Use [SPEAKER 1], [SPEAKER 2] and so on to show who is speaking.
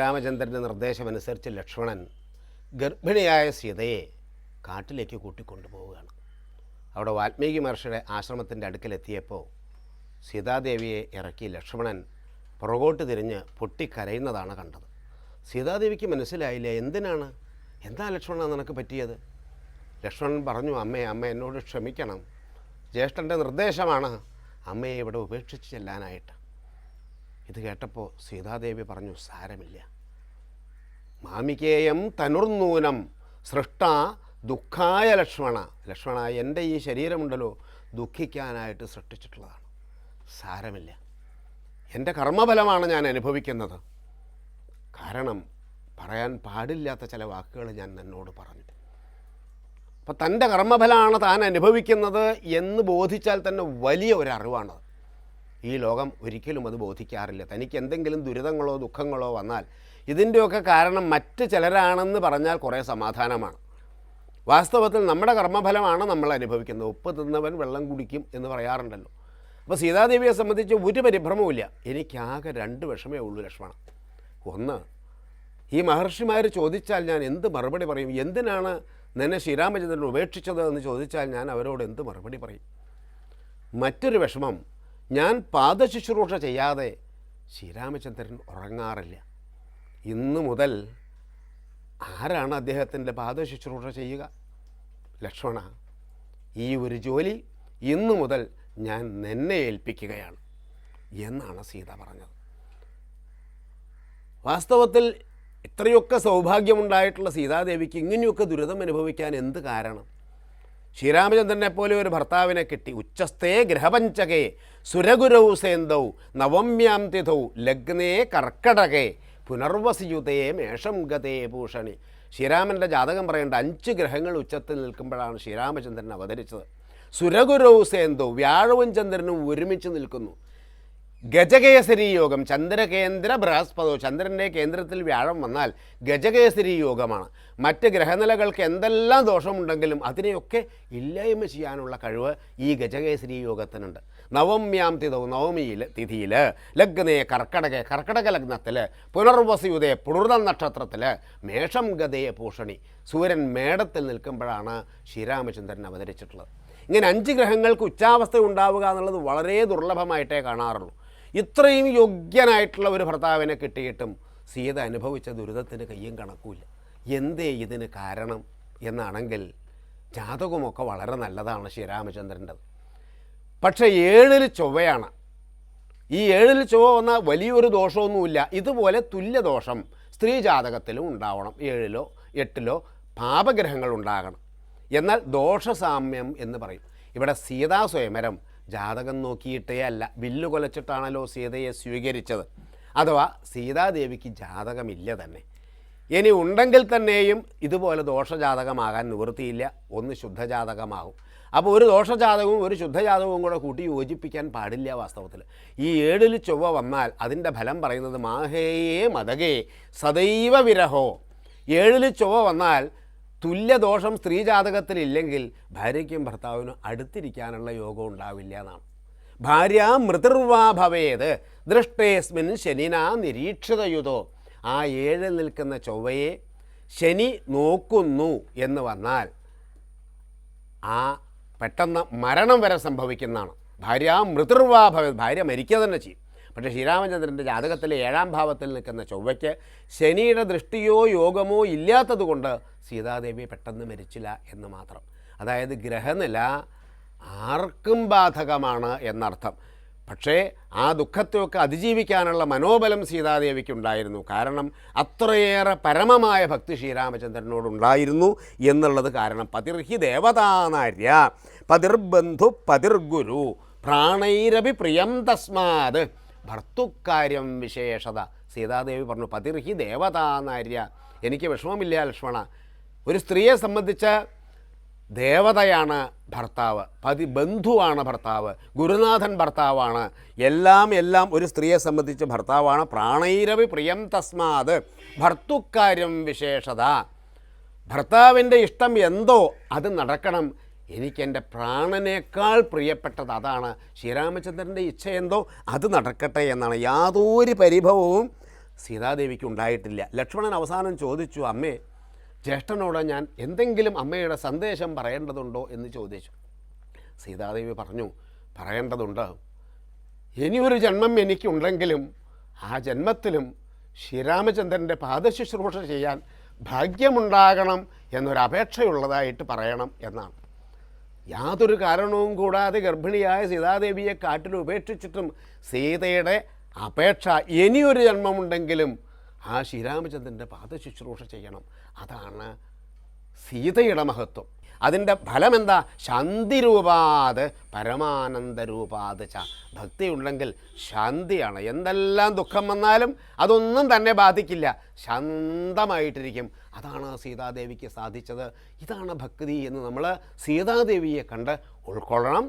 [SPEAKER 1] ശ്രീരാമചന്ദ്രന്റെ നിർദ്ദേശമനുസരിച്ച് ലക്ഷ്മണൻ ഗർഭിണിയായ സീതയെ കാട്ടിലേക്ക് കൂട്ടിക്കൊണ്ടുപോവുകയാണ്. അവിടെ വാൽമീകി മഹർഷിയുടെ ആശ്രമത്തിന്റെ അടുക്കലെത്തിയപ്പോൾ സീതാദേവിയെ ഇറക്കി ലക്ഷ്മണൻ പുറകോട്ട് തിരിഞ്ഞ് പൊട്ടിക്കരയുന്നതാണ് കണ്ടത്. സീതാദേവിക്ക് മനസ്സിലായില്ല എന്തിനാണ്? എന്താ ലക്ഷ്മണ നിനക്ക് പറ്റിയത്? ലക്ഷ്മണൻ പറഞ്ഞു അമ്മേ അമ്മ എന്നോട് ക്ഷമിക്കണം. ജ്യേഷ്ഠന്റെ നിർദ്ദേശമാണ് അമ്മയെ ഇവിടെ ഉപേക്ഷിച്ച് ചെല്ലാനായിട്ട്. ഇത് കേട്ടപ്പോൾ സീതാദേവി പറഞ്ഞു സാരമില്ല. മാമികേയം തനുർനൂനം സൃഷ്ട ദുഃഖായ ലക്ഷ്മണ. ലക്ഷ്മണ എന്റെ ഈ ശരീരമുണ്ടല്ലോ ദുഃഖിക്കാനായിട്ട് സൃഷ്ടിച്ചിട്ടുള്ളതാണ്. സാരമില്ല. എന്റെ കർമ്മഫലമാണ് ഞാൻ അനുഭവിക്കുന്നത്. കാരണം പറയാൻ പാടില്ലാത്ത ചില വാക്കുകൾ ഞാൻ എന്നോട് പറഞ്ഞു. അപ്പം തന്റെ കർമ്മഫലമാണ് താൻ അനുഭവിക്കുന്നത് എന്ന് ബോധിച്ചാൽ തന്നെ വലിയ ഒരു അറിവാണത് ഈ ലോകം ഒരിക്കലും അത് ബോധിക്കാറില്ല. തനിക്ക് എന്തെങ്കിലും ദുരിതങ്ങളോ ദുഃഖങ്ങളോ വന്നാൽ ഇതിന്റെയൊക്കെ കാരണം മറ്റ് ചിലരാണെന്ന് പറഞ്ഞാൽ കുറേ സമാധാനമാണ്. വാസ്തവത്തിൽ നമ്മുടെ കർമ്മഫലമാണ് നമ്മൾ അനുഭവിക്കുന്നത്. ഉപ്പ് തിന്നവൻ വെള്ളം കുടിക്കും എന്ന് പറയാറുണ്ടല്ലോ. അപ്പോൾ സീതാദേവിയെ സംബന്ധിച്ച് ഒരു പരിഭ്രമവുമില്ല. എനിക്കാകെ രണ്ട് വിഷമേ ഉള്ളൂ ലക്ഷ്മണ. ഒന്ന് ഈ മഹർഷിമാർ ചോദിച്ചാൽ ഞാൻ എന്ത് മറുപടി പറയും? എന്തിനാണ് നിന്നെ ശ്രീരാമചന്ദ്രൻ ഉപേക്ഷിച്ചത് എന്ന് ചോദിച്ചാൽ ഞാൻ അവരോട് എന്ത് മറുപടി പറയും? മറ്റൊരു വിഷമം ഞാൻ പാദശുശ്രൂഷ ചെയ്യാതെ ശ്രീരാമചന്ദ്രൻ ഉറങ്ങാറില്ല. ഇന്ന് മുതൽ ആരാണ് അദ്ദേഹത്തിന്റെ പാദശുശ്രൂഷ ചെയ്യുക? ലക്ഷ്മണ ഈ ഒരു ജോലി ഇന്നു മുതൽ ഞാൻ നിന്നെ ഏൽപ്പിക്കുകയാണ് എന്നാണ് സീത പറഞ്ഞത്. വാസ്തവത്തിൽ ഇത്രയൊക്കെ സൗഭാഗ്യമുണ്ടായിട്ടുള്ള സീതാദേവിക്ക് ഇങ്ങനെയൊക്കെ ദുരിതം അനുഭവിക്കാൻ എന്ത് കാരണം? ശ്രീരാമചന്ദ്രനെ പോലെ ഒരു ഭർത്താവിനെ കിട്ടി. ഉച്ചസ്ഥേ ഗ്രഹപഞ്ചകേ സുരഗുരൗ സേന്തൗ നവമ്യാം തിഥൗ ലഗ്നേ കർക്കടകേ പുനർവസിയുതേ മേഷം ഗതേ ഭൂഷണി. ശ്രീരാമന്റെ ജാതകം പറയേണ്ട അഞ്ച് ഗ്രഹങ്ങൾ ഉച്ചത്തിൽ നിൽക്കുമ്പോഴാണ് ശ്രീരാമചന്ദ്രൻ അവതരിച്ചത്. സുരഗുരവും സേന്തു വ്യാഴവും ചന്ദ്രനും ഒരുമിച്ച് നിൽക്കുന്നു. ഗജകേസരി യോഗം. ചന്ദ്രകേന്ദ്ര ബൃഹസ്പതോ. ചന്ദ്രന്റെ കേന്ദ്രത്തിൽ വ്യാഴം വന്നാൽ ഗജകേസരി യോഗമാണ്. മറ്റ് ഗ്രഹനിലകൾക്ക് എന്തെല്ലാം ദോഷമുണ്ടെങ്കിലും അതിനെയൊക്കെ ഇല്ലായ്മ ചെയ്യാനുള്ള കഴിവ് ഈ ഗജകേസരി യോഗത്തിനുണ്ട്. നവമ്യാം തിഥവും നവമിയിൽ തിഥിയിൽ ലഗ്നേ കർക്കടക കർക്കടക ലഗ്നത്തിൽ പുനർവസിയുതേ പുണർന്ന നക്ഷത്രത്തിൽ മേഷം ഗതയെ പൂഷണി. സൂര്യൻ മേടത്തിൽ നിൽക്കുമ്പോഴാണ് ശ്രീരാമചന്ദ്രൻ അവതരിച്ചിട്ടുള്ളത്. ഇങ്ങനെ അഞ്ച് ഗ്രഹങ്ങൾക്ക് ഉച്ചാവസ്ഥ ഉണ്ടാവുക എന്നുള്ളത് വളരെ ദുർലഭമായിട്ടേ കാണാറുള്ളൂ. ഇത്രയും യോഗ്യനായിട്ടുള്ള ഒരു ഭർത്താവിനെ കിട്ടിയിട്ടും സീത അനുഭവിച്ച ദുരിതത്തിന് കയ്യും കണക്കുമില്ല എന്തേ ഇതിന് കാരണം എന്നാണെങ്കിൽ ജാതകമൊക്കെ വളരെ നല്ലതാണ് ശ്രീരാമചന്ദ്രന്റെത്. പക്ഷേ ഏഴിൽ ചൊവ്വയാണ്. ഈ ഏഴിൽ ചൊവ്വ വന്ന വലിയൊരു ദോഷമൊന്നുമില്ല. ഇതുപോലെ തുല്യദോഷം സ്ത്രീ ജാതകത്തിലും ഉണ്ടാവണം. ഏഴിലോ എട്ടിലോ പാപഗ്രഹങ്ങൾ ഉണ്ടാകണം. എന്നാൽ ദോഷസാമ്യം എന്ന് പറയും. ഇവിടെ സീതാ സ്വയംവരം ജാതകം നോക്കിയിട്ടേ അല്ല. വില്ലു കൊലച്ചിട്ടാണല്ലോ സീതയെ സ്വീകരിച്ചത്. അഥവാ സീതാദേവിക്ക് ജാതകമില്ല തന്നെ. ഇനി ഉണ്ടെങ്കിൽ തന്നെയും ഇതുപോലെ ദോഷജാതകമാകാൻ നിവൃത്തിയില്ല. ഒന്ന് ശുദ്ധജാതകമാകും. അപ്പോൾ ഒരു ദോഷജാതകവും ഒരു ശുദ്ധജാതകവും കൂടെ കൂട്ടി യോജിപ്പിക്കാൻ പാടില്ല വാസ്തവത്തിൽ. ഈ ഏഴിൽ ചൊവ്വ വന്നാൽ അതിന്റെ ഫലം പറയുന്നത് മാഹേയേ മതകേ സദൈവ വിരഹോ. ഏഴിൽ ചൊവ്വ വന്നാൽ തുല്യദോഷം സ്ത്രീ ജാതകത്തിലില്ലെങ്കിൽ ഭാര്യയ്ക്കും ഭർത്താവിനും അടുത്തിരിക്കാനുള്ള യോഗം ഉണ്ടാവില്ല എന്നാണ്. ഭാര്യ മൃതിർവാ ഭവേത്. ദൃഷ്ടേസ്മിൻ ശനിന നിരീക്ഷിതയുതോ. ആ ഏഴിൽ നിൽക്കുന്ന ചൊവ്വയെ ശനി നോക്കുന്നു എന്ന് വന്നാൽ ആ പെട്ടെന്ന് മരണം വരെ സംഭവിക്കുന്നതാണ്. ഭാര്യ മൃതിർവാ ഭവേത്. ഭാര്യ മരിക്കുക തന്നെ ചെയ്യും. പക്ഷേ ശ്രീരാമചന്ദ്രന്റെ ജാതകത്തിലെ ഏഴാം ഭാവത്തിൽ നിൽക്കുന്ന ചൊവ്വയ്ക്ക് ശനിയുടെ ദൃഷ്ടിയോ യോഗമോ ഇല്ലാത്തതുകൊണ്ട് സീതാദേവി പെട്ടെന്ന് മരിച്ചില്ല എന്ന് മാത്രം. അതായത് ഗ്രഹനില ആർക്കും ബാധകമാണ് എന്നർത്ഥം. പക്ഷേ ആ ദുഃഖത്തെയൊക്കെ അതിജീവിക്കാനുള്ള മനോബലം സീതാദേവിക്കുണ്ടായിരുന്നു. കാരണം അത്രയേറെ പരമമായ ഭക്തി ശ്രീരാമചന്ദ്രനോടുണ്ടായിരുന്നു എന്നുള്ളത് കാരണം. പതിർഹി ദേവതാനാര്യ പതിർബന്ധു പതിർഗുരു പ്രാണൈരപി പ്രിയം തസ്മാത്. ഭർത്തുക്കാര്യം വിശേഷത. സീതാദേവി പറഞ്ഞു പതിർഹി ദേവതാനാര്യ എനിക്ക് വിഷമമില്ല ലക്ഷ്മണ. ഒരു സ്ത്രീയെ സംബന്ധിച്ച് ദേവതയാണ് ഭർത്താവ്. പതി ബന്ധുവാണ് ഭർത്താവ്. ഗുരുനാഥൻ ഭർത്താവാണ്. എല്ലാം എല്ലാം ഒരു സ്ത്രീയെ സംബന്ധിച്ച് ഭർത്താവാണ്. പ്രാണൈരവി പ്രിയം തസ്മാത്. ഭർത്തുക്കാര്യം വിശേഷത. ഭർത്താവിന്റെ ഇഷ്ടം എന്തോ അത് നടക്കണം. എനിക്കെന്റെ പ്രാണനേക്കാൾ പ്രിയപ്പെട്ടത് അതാണ് ശ്രീരാമചന്ദ്രന്റെ ഇച്ഛ എന്തോ അത് നടക്കട്ടെ എന്നാണ് യാതൊരു പരിഭവവും സീതാദേവിക്ക് ഉണ്ടായിട്ടില്ല. ലക്ഷ്മണൻ അവസാനം ചോദിച്ചു അമ്മേ ജ്യേഷ്ഠനോട് ഞാൻ എന്തെങ്കിലും അമ്മയുടെ സന്ദേശം പറയേണ്ടതുണ്ടോ? എന്ന് ചോദിച്ചു. സീതാദേവി പറഞ്ഞു പറയേണ്ടതുണ്ട്. ഇനിയൊരു ജന്മം എനിക്കുണ്ടെങ്കിലും ആ ജന്മത്തിലും ശ്രീരാമചന്ദ്രന്റെ പാദശുശ്രൂഷ ചെയ്യാൻ ഭാഗ്യമുണ്ടാകണം എന്നൊരപേക്ഷയുള്ളതായിട്ട് പറയണം എന്നാണ്. യാതൊരു കാരണവും കൂടാതെ ഗർഭിണിയായ സീതാദേവിയെ കാട്ടിൽ ഉപേക്ഷിച്ചിട്ടും സീതയുടെ അപേക്ഷ ഇനിയൊരു ജന്മമുണ്ടെങ്കിലും ആ ശ്രീരാമചന്ദ്രന്റെ പാദശുശ്രൂഷ ചെയ്യണം. അതാണ് സീതയുടെ മഹത്വം. അതിന്റെ ഫലം എന്താ ശാന്തിരൂപാത് പരമാനന്ദരൂപാത് ച. ഭക്തി ഉണ്ടെങ്കിൽ ശാന്തിയാണ്. എന്തെല്ലാം ദുഃഖം വന്നാലും അതൊന്നും തന്നെ ബാധിക്കില്ല. ശാന്തമായിട്ടിരിക്കും. അതാണ് സീതാദേവിക്ക് സാധിച്ചത്. ഇതാണ് ഭക്തി എന്ന് നമ്മൾ സീതാദേവിയെ കണ്ട് ഉൾക്കൊള്ളണം.